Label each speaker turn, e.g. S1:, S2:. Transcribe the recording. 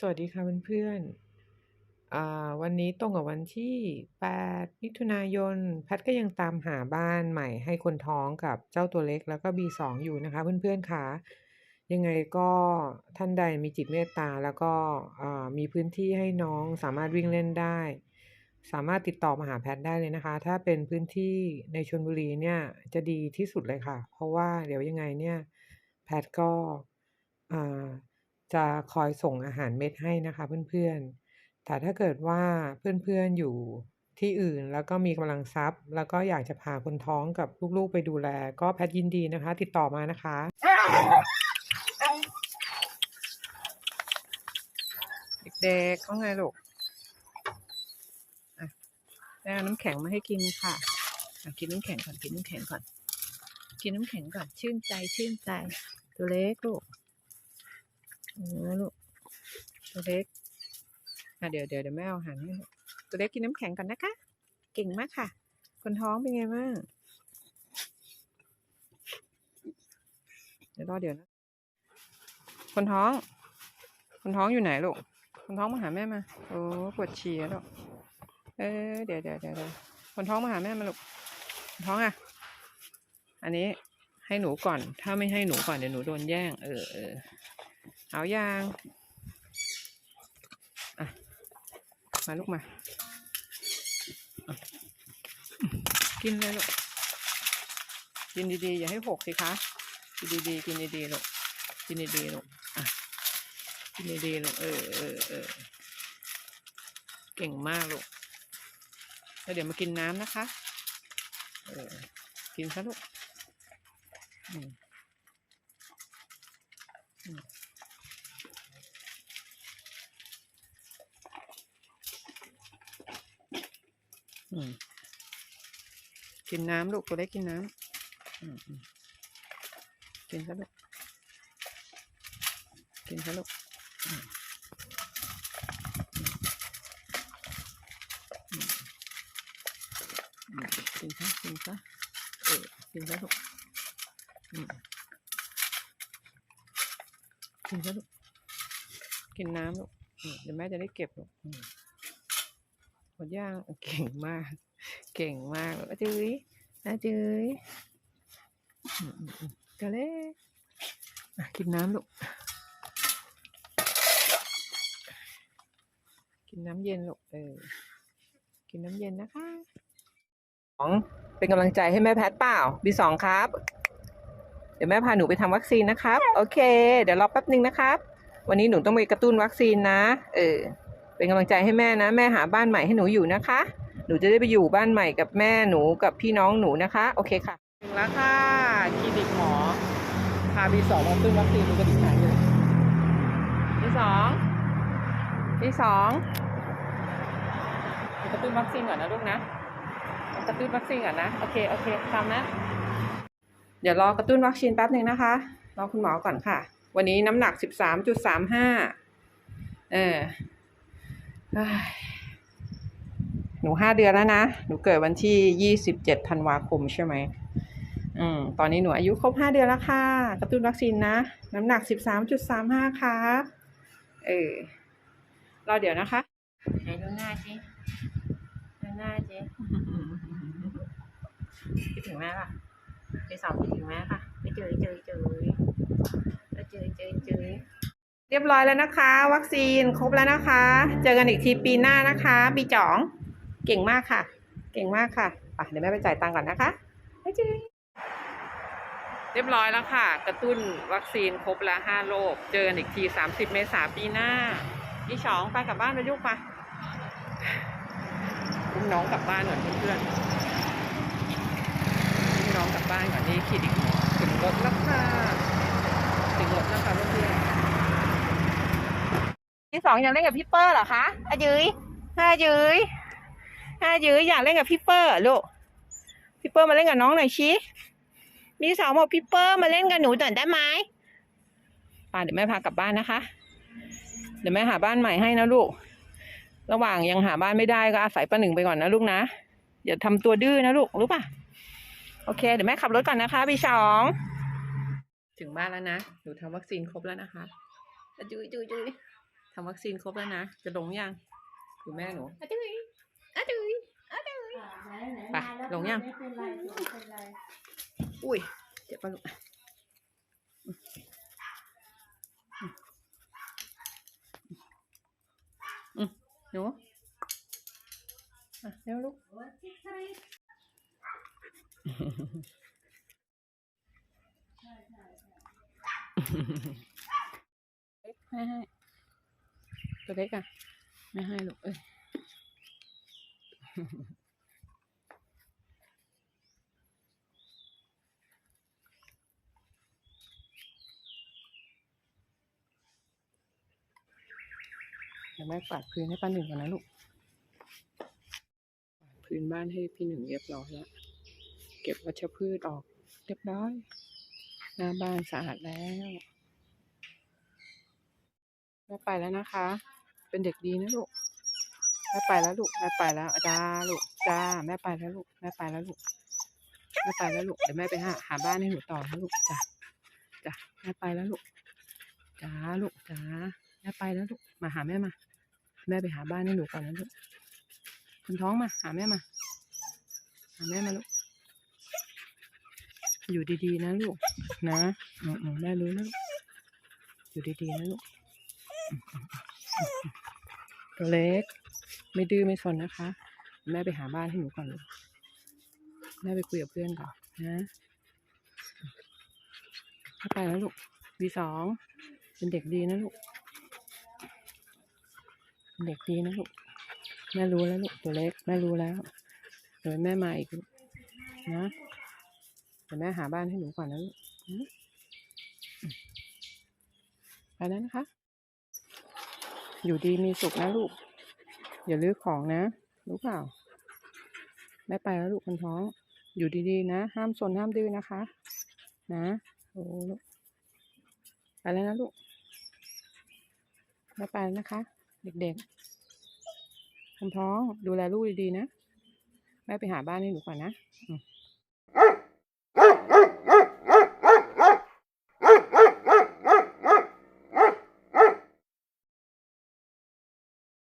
S1: สวัสดีค่ะเพื่อนๆอ่าวันนี้ตรงกับวันที่ 8 มิถุนายน แพทก็ยังตามหาบ้านใหม่ให้คนท้องกับเจ้าตัวเล็กแล้วก็ B2 อยู่นะคะเพื่อนๆค่ะ ยังไงก็ท่านใดมีจิตเมตตาแล้วก็อ่ามีพื้นที่ให้น้องสามารถวิ่งเล่นได้ สามารถติดต่อมาหาแพทได้เลยนะคะ ถ้าเป็นพื้นที่ในชลบุรีเนี่ยจะดีที่สุดเลยค่ะ เพราะว่าเดี๋ยวยังไงเนี่ยแพทก็ จะคอยส่งอาหารเม็ดให้นะคะเพื่อนๆ แต่ถ้าเกิดว่าเพื่อนๆอยู่ที่อื่นแล้วก็มีกำลังทรัพย์ แล้วก็อยากจะพาคนท้องกับลูกๆไปดูแล ก็แพทยินดีนะคะ ติดต่อมานะคะ เด็กๆว่าไงลูกอะแม่เอาน้ำแข็งมาให้กินค่ะกินน้ำแข็งก่อนกินน้ำแข็งก่อน กินน้ำแข็งก่อนชื่นใจชื่นใจ ตัวเล็กลูก เออลูกตัวเล็กอะเดี๋ยวเดี๋ยวเดี๋ยวแม่เอาอาหารให้ตัวเล็กกินน้ำแข็งก่อนนะคะ เก่งมากค่ะ คนท้องเป็นไงบ้างเดี๋ยวรอเดี๋ยวนะ คนท้อง คนท้องอยู่ไหนลูก คนท้องมาหาแม่มา โอ้ปวดฉี่แล้วลูกเออเดี๋ยวเดี๋ยวเดี๋ยวเดี๋ยวคนท้องมาหาแม่มาลูกคนท้องอะ อันนี้ให้หนูก่อน ถ้าไม่ให้หนูก่อนเดี๋ยวหนูโดนแย่ง เออเออ เอายางอะมาลูกมา กินเลยลูก กินดีๆ อย่าให้หกสิคะ กินดีๆ กินดีๆลูก กินดีๆลูกอะกินดีๆลูก เออเออเออเก่งมากลูก แล้วเดี๋ยวมากินน้ำนะคะ เออ กินซะลูก อืมอืมอืม กินน้ำลูกตัวเล็กกินน้ำอืมอืมกินซะลูกกินซะลูกอืมอืมอืมกินซะกินซะเออกินซะลูกอืมกินซะลูกกินน้ำลูกอืมเดี๋ยวแม่จะได้เก็บลูกอืม หมดย่างเก่งมาก เก่งมากอาจื้ยอาจื้ยกะเล่กินน้ำลูก กินน้ำเย็นลูกเออ กินน้ำเย็นนะคะสองเป็นกำลังใจให้แม่แพทเปล่าบีสองครับ เดี๋ยวแม่พาหนูไปทำวัคซีนนะครับ โอเค เดี๋ยวรอแป๊บนึงนะครับ วันนี้หนูต้องไปกระตุ้นวัคซีนนะ เออ เป็นกำลังใจให้แม่นะ แม่หาบ้านใหม่ให้หนูอยู่นะคะ หนูจะได้ไปอยู่บ้านใหม่กับแม่หนูกับพี่น้องหนูนะคะ โอเคค่ะถึงแล้วค่ะคลินิกหมอพาบีสองมาตุ้นวัคซีนดูกันอีกครั้งหนึ่งบีสองบีสองกระตุ้นวัคซีนก่อนนะลูกนะกระตุ้นวัคซีนก่อนนะโอเคโอเคตามนะเดี๋ยวรอกระตุ้นวัคซีนแป๊บหนึ่งนะคะรอคุณหมอก่อนค่ะ วันนี้น้ำหนักสิบสามจุดสามห้าเออเอ้ย หนูห้าเดือนแล้วนะ หนูเกิดวันที่ยี่สิบเจ็ดธันวาคมใช่ไหมอืม ตอนนี้หนูอายุครบห้าเดือนแล้วค่ะ กระตุ้นวัคซีนนะ น้ำหนักสิบสามจุดสามห้าครับเออ รอเดี๋ยวนะคะ
S2: ไหนดูหน้าสิดูหน้าสิ
S1: คิดถึงแม่ป่ะ
S2: ไปสอบคิดถึงแม่ค่ะไปเจอเจอเจอเจอเจอเจอ
S1: เรียบร้อยแล้วนะคะ วัคซีนครบแล้วนะคะ เจอกันอีกทีปีหน้านะคะปีจ๋องเก่งมากค่ะ เก่งมากค่ะไปเดี๋ยวแม่ไปจ่ายตังค์ก่อนนะคะบ๊ายบายเรียบร้อยแล้วค่ะ กระตุ้นวัคซีนครบแล้วห้าโรคเจอกันอีกทีสามสิบเมษาปีหน้าพี่ฉองไปกลับบ้านไปลูกไปอุ้มน้องกลับบ้านก่อนเพื่อนๆอุ้มน้องกลับบ้านก่อนนี่คลินิกหมอถึงรถแล้วค่ะถึงรถแล้วค่ะเพื่อนๆ ที่สองอยากเล่นกับพี่เปอร์เหรอคะอายืยอายืยอายืยอยากเล่นกับพี่เปอร์ลูกพี่เปอร์มาเล่นกับน้องหน่อยชิมีสองบอกพี่เปอร์มาเล่นกับหนูต่อนได้ไหมป่าเดี๋ยวแม่พากลับบ้านนะคะ เดี๋ยวแม่หาบ้านใหม่ให้นะลูก ระหว่างยังหาบ้านไม่ได้ก็อาศัยป้าหนึ่งไปก่อนนะลูกนะอย่าทำตัวดื้อนะลูกรู้ป่ะโอเค เดี๋ยวแม่ขับรถก่อนนะคะพี่สองถึงบ้านแล้วนะหนูทำวัคซีนครบแล้วนะคะอะจุยจุยจุย ทำวัคซีนครบแล้วนะ จะลงยังอยู่แม่หนู
S3: อะจุยอะจุยอะจุย
S1: ไปลงยัง
S4: ไม่เป็นไรไม่เป็นไร
S1: อุ้ยเจ็บปะลูกอืมหนูอะเร็วลูกให้ให้ ตัวเล็กอะ ไม่ให้ลูกเอ้ยเดี๋ยวแม่กวาดพื้นให้ป้าหนึ่งก่อนนะลูกกวาดพื้นบ้านให้พี่หนึ่งเรียบร้อยแล้ว เก็บวัชพืชออกเรียบร้อย หน้าบ้านสะอาดแล้ว แม่ไปแล้วนะคะ เป็นเด็กดีนะลูกแม่ไปแล้วลูกแม่ไปแล้วจ้าลูกจ้าแม่ไปแล้วลูกแม่ไปแล้วลูกแม่ไปแล้วลูกเดี๋ยวแม่ไปหาหาบ้านให้หนูต่อนะลูกจ้าจ้าแม่ไปแล้วลูกจ้าลูกจ้าแม่ไปแล้วลูกมาหาแม่มา แม่ไปหาบ้านให้หนูก่อนนะลูกคนท้องมา หาแม่มา หาแม่มาลูกอยู่ดีๆนะลูกนะอืมอืมแม่รู้แล้วอยู่ดีๆนะลูก ตัวเล็ก ไม่ดื้อไม่สนนะคะ แม่ไปหาบ้านให้หนูก่อนลูกแม่ไปคุยกับเพื่อนก่อนนะเข้าไปแล้วลูกวีสองเป็นเด็กดีนะลูกเป็นเด็กดีนะลูกแม่รู้แล้วลูกตัวเล็กแม่รู้แล้วเดี๋ยวแม่มาอีกนะเดี๋ยวแม่หาบ้านให้หนูก่อนนะลูกนะอืมไปแล้วนะคะ อยู่ดีมีสุขนะลูก อย่าลื้อของนะ รู้เปล่าแม่ไปแล้วลูกคนท้อง อยู่ดีๆนะ ห้ามสนห้ามดื้อนะคะ นะโอ้ลูกไปแล้วนะลูกแม่ไปแล้วนะคะ เด็กๆคนท้องดูแลลูกดีๆนะแม่ไปหาบ้านให้หนูก่อนนะอื